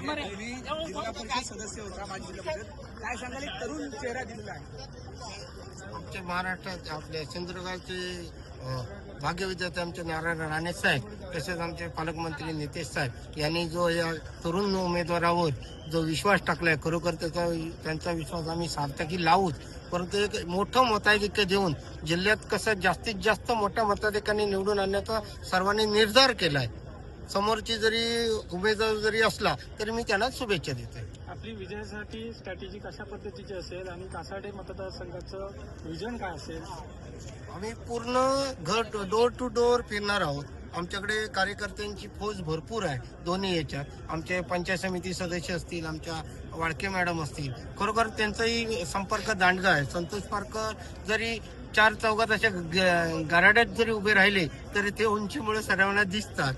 तुम्ही जिल्हा परिषद सदस्य होता माझी जिल्हा परिषद. काय सांगाल एक तरुण चेहरा दिलेला आहे. आमच्या महाराष्ट्रात आपल्या सिंधुदुर्गाचे अ, भाग्यविद्याते आमचे नारायण राणे साहेब तसेच आमचे पालकमंत्री नितेश साहेब यांनी जो या तरुण उमेदवारावर जो विश्वास टाकलाय खरोखर त्याचा त्यांचा विश्वास आम्ही सार्थकी लावूच. परंतु एक मोठं मताधिक्य देऊन जिल्ह्यात कसं जास्तीत जास्त मोठ्या मताधिक्याने निवडून आणण्याचा सर्वांनी निर्धार केलाय. समोरची जरी उमेदवार जरी असला तरी मी त्यांना शुभेच्छा देते आपली विजयासाठी स्ट्रॅटेजी कशा पद्धतीची असेल आणि कासाडे मतदारसंघाचं विजन काय असेल? आम्ही पूर्ण घर डोर टू डोर फिरणार आहोत. आमच्याकडे कार्यकर्त्यांची फौज भरपूर आहे दोन्ही याच्यात. आमचे पंचायत समिती सदस्य असतील आमच्या वाडके मॅडम असतील. खरोखर त्यांचाही संपर्क दांडगा आहे. संतोष पारकर जरी चार चौघात अशा गराड्यात जरी उभे राहिले तरी ते उंचीमुळे सर्वांना दिसतात.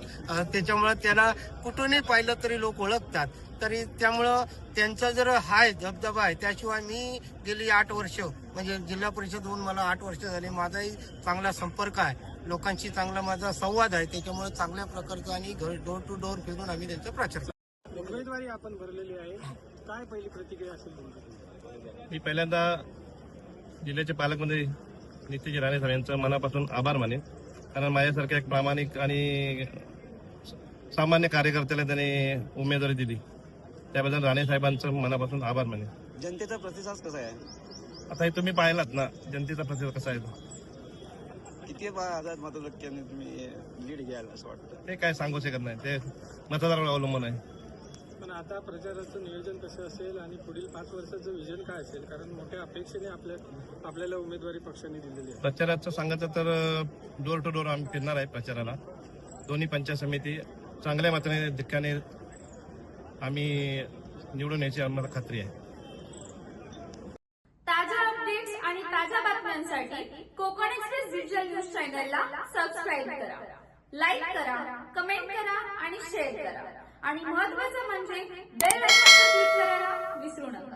त्याच्यामुळे त्याला कुठूनही पाहिलं तरी लोक ओळखतात. तरी त्यामुळं त्यांचा जर हाय धबधबा आहे त्याशिवाय मी गेली आठ वर्ष म्हणजे जिल्हा परिषद होऊन मला आठ वर्ष झाले माझाही चांगला संपर्क आहे. लोकांशी चांगला माझा संवाद आहे त्याच्यामुळे चांगल्या प्रकारचा आणि घर डोर टू डोर फिरून आम्ही त्यांचा प्रचार करतो. उमेदवारी आपण भरलेली आहे. काय पहिली प्रतिक्रिया असेल मी पहिल्यांदा जिल्ह्याचे पालकमंत्री नितीश राणे साहेब यांचं मनापासून आभार मानेन. कारण माझ्यासारख्या एक प्रामाणिक आणि सामान्य कार्यकर्त्याला त्यांनी उमेदवारी दिली. त्याबद्दल राणे साहेबांचं मनापासून आभार मानेन. जनतेचा प्रतिसाद कसा आहे? आता हे तुम्ही पाहिलात ना जनतेचा प्रतिसाद कसा आहे तो. किती हजार मतदारांनी तुम्ही लीड घ्याल असं वाटतं? ते काय सांगू शकत नाही. ते मतदारावर अवलंबून आहे. पण आता प्रचाराचं नियोजन कसं असेल आणि पुढील पाच वर्षाचं विजन काय असेल? कारण मोठ्या अपेक्षेने आपल्या आपल्याला उमेदवारी पक्षाने दिलेली आहे. प्रचाराचं सांगायचं तर डोर टू डोर आम्ही फिरणार आहे प्रचाराला. दोन्ही पंचायत समिती चांगल्या मात्राने धक्क्याने आम्ही निवडून यायची आम्हाला खात्री आहे. ताज्या अपडेट्स आणि ताज्या बातम्यांसाठी कोकण एक्सप्रेस डिजिटल न्यूज चॅनलला सबस्क्राईब करा. लाईक करा कमेंट करा आणि शेअर करा. आणि महत्त्वाचं म्हणजे बेल आयकॉनवर क्लिक करायला विसरू नका.